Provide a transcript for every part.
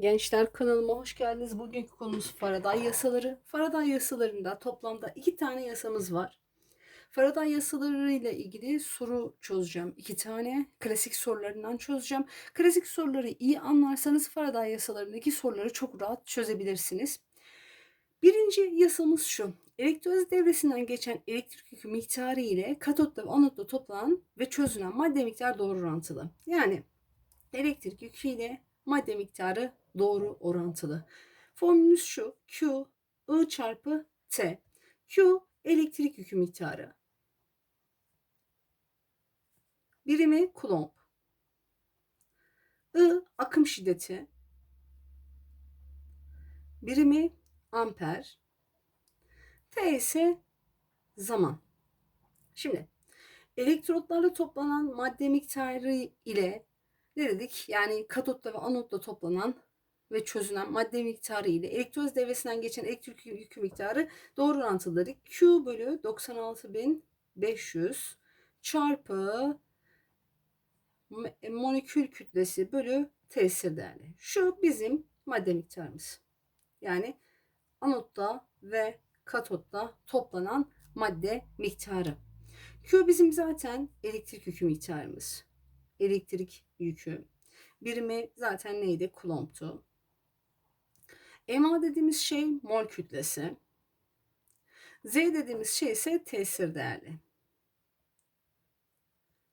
Gençler kanalıma hoş geldiniz. Bugünkü konumuz Faraday yasaları. Faraday yasalarında toplamda iki tane yasamız var. Faraday yasaları ile ilgili soru çözeceğim. İki tane klasik sorularından çözeceğim. Klasik soruları iyi anlarsanız Faraday yasalarındaki soruları çok rahat çözebilirsiniz. Birinci yasamız şu. Elektroliz devresinden geçen elektrik yükü miktarı ile katotta ve anotta toplanan ve çözülen madde miktarı doğru orantılı. Yani elektrik yükü ile madde miktarı doğru orantılı. Formülümüz şu. Q I çarpı T. Q elektrik yükü miktarı. Birimi Coulomb. I akım şiddeti. Birimi amper. T ise zaman. Şimdi elektrotlarla toplanan madde miktarı ile ne dedik? Yani katotta ve anotta toplanan ve çözülen madde miktarı ile elektroz devresinden geçen elektrik yükü miktarı doğru orantılı dedik. Q bölü 96.500 çarpı molekül kütlesi bölü tesir değerli. Şu bizim madde miktarımız. Yani anotta ve katotta toplanan madde miktarı. Q bizim zaten elektrik yükü miktarımız. Elektrik yükü. Birimi zaten neydi? Coulomb'tu. MA dediğimiz şey mol kütlesi. Z dediğimiz şey ise tesir değerli.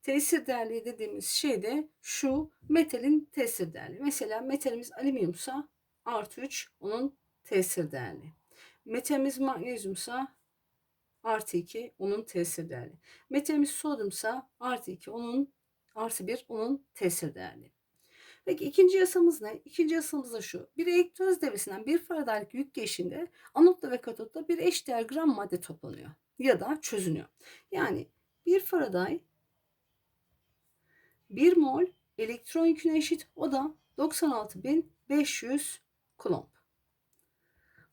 Tesir değerli dediğimiz şey de şu metalin tesir değerli. Mesela metalimiz alüminyumsa artı 3 onun tesir değerli. Metalimiz magnezyumsa artı 2 onun tesir değerli. Metalimiz sodyumsa artı 2 onun artı 1 onun tesir değerli. Peki ikinci yasamız ne? İkinci yasamız da şu. Bir elektroz devresinden bir faradaylık yük geçişinde anotta ve katotta bir eşdeğer gram madde toplanıyor ya da çözünüyor. Yani bir faraday 1 mol elektron yüküne eşit. O da 96.500 kulomb.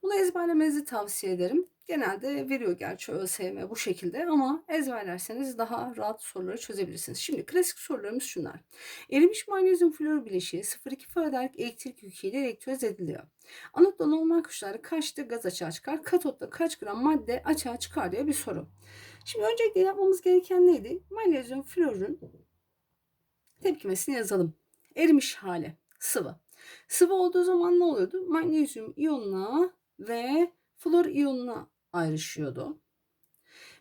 Bunu ezberlemenizi tavsiye ederim. Genelde veriyor gerçi ÖSYM bu şekilde ama ezberlerseniz daha rahat soruları çözebilirsiniz. Şimdi klasik sorularımız şunlar. Erimiş magnezyum flor bileşiği 0,2 faradaylık elektrik yüküyle elektroz ediliyor. Anotta normal kuşlarda kaçta gaz açığa çıkar? Katotta kaç gram madde açığa çıkar diye bir soru. Şimdi öncelikle yapmamız gereken neydi? Magnezyum florun tepkimesini yazalım. Erimiş hali sıvı. Sıvı olduğu zaman ne oluyordu? Magnezyum iyonuna ve flor iyonuna ayrışıyordu.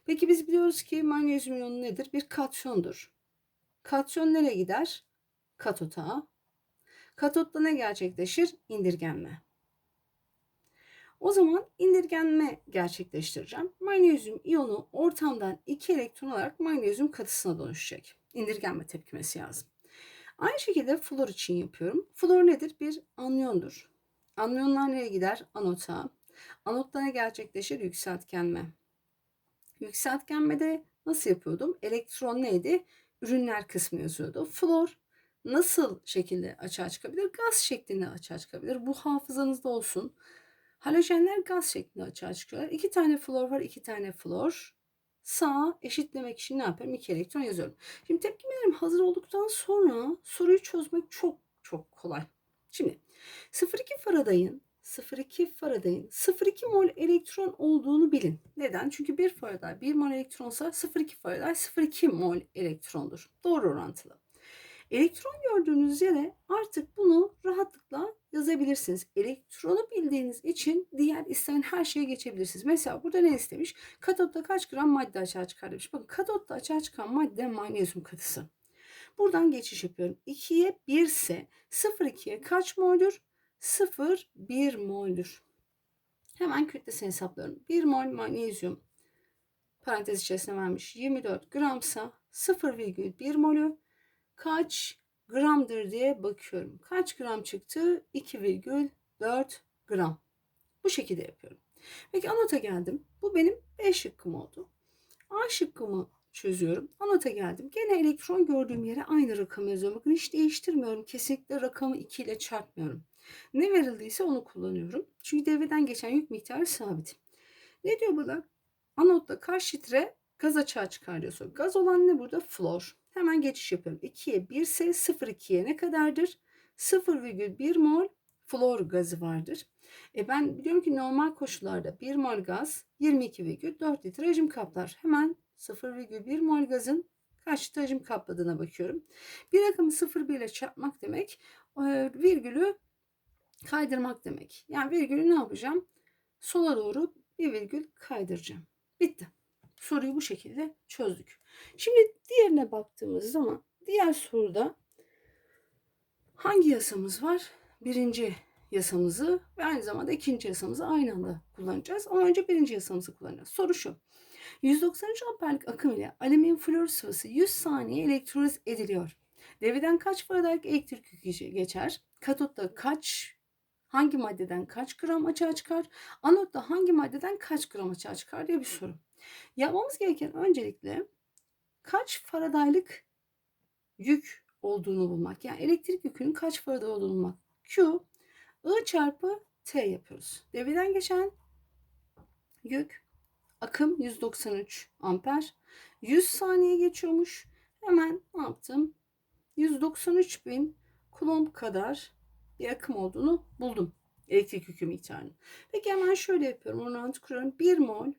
Peki biz biliyoruz ki magnezyum iyonu nedir? Bir katyondur. Katyon nereye gider? Katota. Katotta ne gerçekleşir? İndirgenme. O zaman indirgenme gerçekleştireceğim. Magnezyum iyonu ortamdan 2 elektron alarak magnezyum katısına dönüşecek. İndirgenme tepkimesi yazdım. Aynı şekilde flor için yapıyorum. Flor nedir? Bir anyondur. Anyonlar nereye gider? Anota. Anotta ne gerçekleşir? Yükseltgenme. Yükseltgenmede nasıl yapıyordum? Elektron neydi? Ürünler kısmı yazıyordu. Flor nasıl şekilde açığa çıkabilir? Gaz şeklinde açığa çıkabilir. Bu hafızanızda olsun. Halojenler gaz şeklinde açığa çıkıyorlar. İki tane flor var, iki tane flor. Sağa eşitlemek için ne yapıyorum? İki elektron yazıyorum. Şimdi tepkimelerim hazır olduktan sonra soruyu çözmek çok çok kolay. Şimdi 0,2 Faraday'ın 0,2 Faraday'ın 0,2 mol elektron olduğunu bilin. Neden? Çünkü 1 Faraday 1 mol elektronsa 0,2 Faraday 0,2 mol elektrondur. Doğru orantılı. Elektron gördüğünüz yere artık bunu rahatlıkla yazabilirsiniz. Elektronu bildiğiniz için diğer istenen her şeye geçebilirsiniz. Mesela burada ne istemiş? Katotta kaç gram madde açığa çıkar demiş. Bakın katotta açığa çıkan madde magnezyum katısı. Buradan geçiş yapıyorum. 2'ye 1 ise 0,2'ye kaç mol'dür? 0,1 mol'dür. Hemen kütlesini hesaplıyorum. 1 mol magnezyum parantez içerisine vermiş 24 gramsa 0,1 molü kaç gramdır diye bakıyorum. Kaç gram çıktı? 2,4 gram. Bu şekilde yapıyorum. Peki anota geldim. Bu benim B şıkkım oldu. A şıkkımı çözüyorum. Anota geldim. Gene elektron gördüğüm yere aynı rakamı yazıyorum. Bakın hiç değiştirmiyorum. Kesinlikle rakamı 2 ile çarpmıyorum. Ne verildiyse onu kullanıyorum. Çünkü devreden geçen yük miktarı sabit. Ne diyor burada? Anotta kaç litre gaz açığa çıkar diyor soru. Gaz olan ne burada? Flor. Hemen geçiş yapıyorum. 2'ye 1 ise 0,2'ye ne kadardır? 0,1 mol flor gazı vardır. E ben biliyorum ki normal koşullarda 1 mol gaz 22,4 litre hacim kaplar. Hemen 0,1 mol gazın kaç litre hacim kapladığına bakıyorum. Bir rakamı 0,1 ile çarpmak demek e, virgülü kaydırmak demek. Yani virgülü ne yapacağım? Sola doğru bir virgül kaydıracağım. Bitti. Soruyu bu şekilde çözdük. Şimdi diğerine baktığımız zaman diğer soruda hangi yasamız var? Birinci yasamızı ve aynı zamanda ikinci yasamızı aynı anda kullanacağız. Ama önce birinci yasamızı kullanacağız. Soru şu. 193 amperlik akım ile alüminyum flor sıvısı 100 saniye elektroliz ediliyor. Devreden kaç faradaylık elektrik yükü geçer? Katotta kaç hangi maddeden kaç gram açığa çıkar? Anotta hangi maddeden kaç gram açığa çıkar diye bir soru. Yapmamız gereken öncelikle kaç faradaylık yük olduğunu bulmak. Yani elektrik yükünün kaç faraday olduğunu bulmak. Q I çarpı T yapıyoruz. Devreden geçen yük akım 193 amper. 100 saniye geçiyormuş. Hemen ne yaptım? 193 bin kulomb kadar bir akım olduğunu buldum. Elektrik yükü miktarını. Peki hemen şöyle yapıyorum. Orantı kuruyorum. 1 mol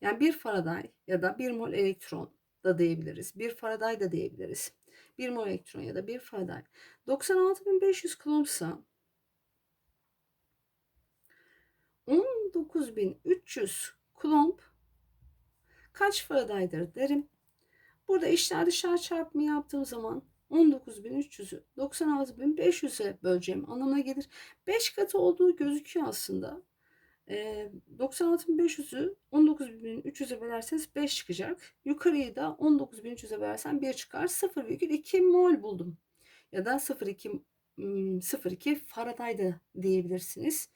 yani 1 Faraday ya da 1 mol elektron da diyebiliriz. 1 Faraday da diyebiliriz. 1 mol elektron ya da 1 Faraday. 96.500 kulomsa 19.300 kulomb kaç Faraday'dır derim. Burada işler dışlar çarpımı yaptığım zaman 19.300'ü 96.500'e böleceğim anlamına gelir. 5 katı olduğu gözüküyor aslında. E, 96.500'ü 19.300'e bölerseniz 5 çıkacak. Yukarıyı da 19.300'e bölersen 1 çıkar. 0,2 mol buldum. Ya da 0,2 0,2 Faraday da diyebilirsiniz.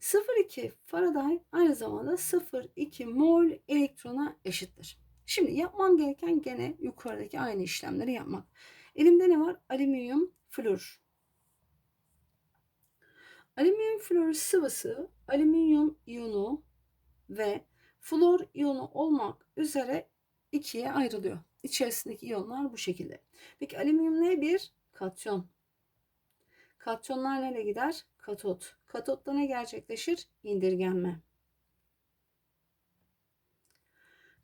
0,2 Faraday aynı zamanda 0,2 mol elektrona eşittir. Şimdi yapmam gereken gene yukarıdaki aynı işlemleri yapmak. Elimde ne var? Alüminyum flor. Alüminyum flor sıvısı alüminyum iyonu ve flor iyonu olmak üzere ikiye ayrılıyor. İçerisindeki iyonlar bu şekilde. Peki alüminyum ne? Bir katyon. Katyonlar nereye gider? Katot. Katotta ne gerçekleşir? İndirgenme.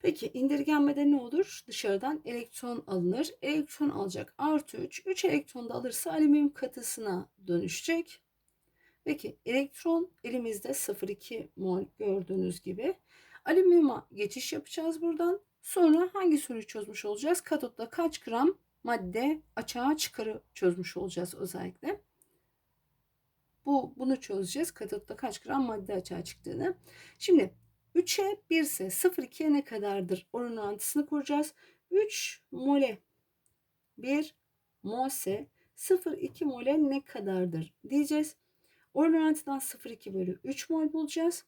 Peki indirgenmede ne olur? Dışarıdan elektron alınır. Elektron alacak artı 3. 3 elektron da alırsa alüminyum katısına dönüşecek. Peki elektron elimizde 0,2 mol gördüğünüz gibi. Alüminyuma geçiş yapacağız buradan. Sonra hangi soruyu çözmüş olacağız? Katotta kaç gram madde açığa çıkarı çözmüş olacağız özellikle. Bu bunu çözeceğiz. Katotta kaç gram madde açığa çıktığını. Şimdi 3'e 1 ise 0,2'ye ne kadardır? Orantısını kuracağız. 3 mole 1 mol ise 0,2 mole ne kadardır diyeceğiz. Orantıdan 0,2 bölü 3 mol bulacağız.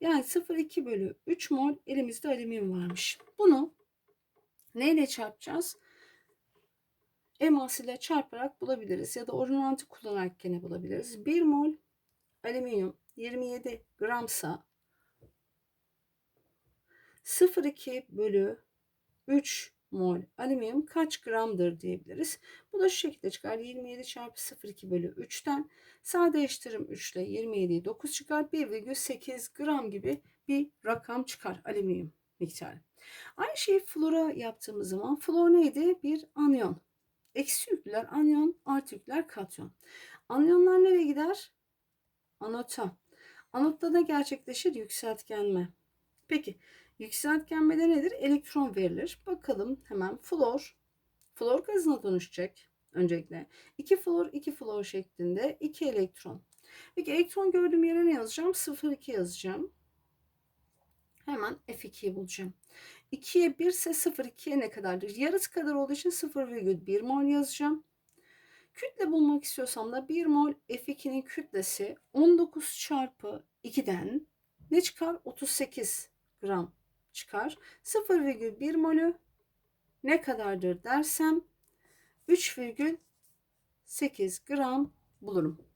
Yani 0,2 bölü 3 mol elimizde alüminyum varmış. Bunu neyle çarpacağız? emas ile çarparak bulabiliriz ya da orantı kullanarak gene bulabiliriz. 1 mol alüminyum 27 gramsa 0,2 bölü 3 mol alüminyum kaç gramdır diyebiliriz. Bu da şu şekilde çıkar. 27 çarpı 0,2 bölü 3'ten sadeleştiririm 3 ile 27'yi 9 çıkar. 1,8 gram gibi bir rakam çıkar alüminyum miktarı. Aynı şeyi flora yaptığımız zaman flor neydi? Bir anyon. Eksi yüklüler anyon, artı yükler katyon. Anyonlar nereye gider? Anota. Anotta da gerçekleşir yükseltgenme. Peki yükseltgenmede nedir? Elektron verilir. Bakalım hemen flor. Flor gazına dönüşecek öncelikle. 2 flor 2 flor şeklinde 2 elektron. Peki elektron gördüğüm yere ne yazacağım? 0,2 yazacağım. Hemen F2'yi bulacağım. 2'ye 1 ise 0,2'ye ne kadardır? Yarısı kadar olduğu için 0,1 mol yazacağım. Kütle bulmak istiyorsam da 1 mol F2'nin kütlesi 19 çarpı 2'den ne çıkar? 38 gram çıkar. 0,1 molü ne kadardır dersem 3,8 gram bulurum.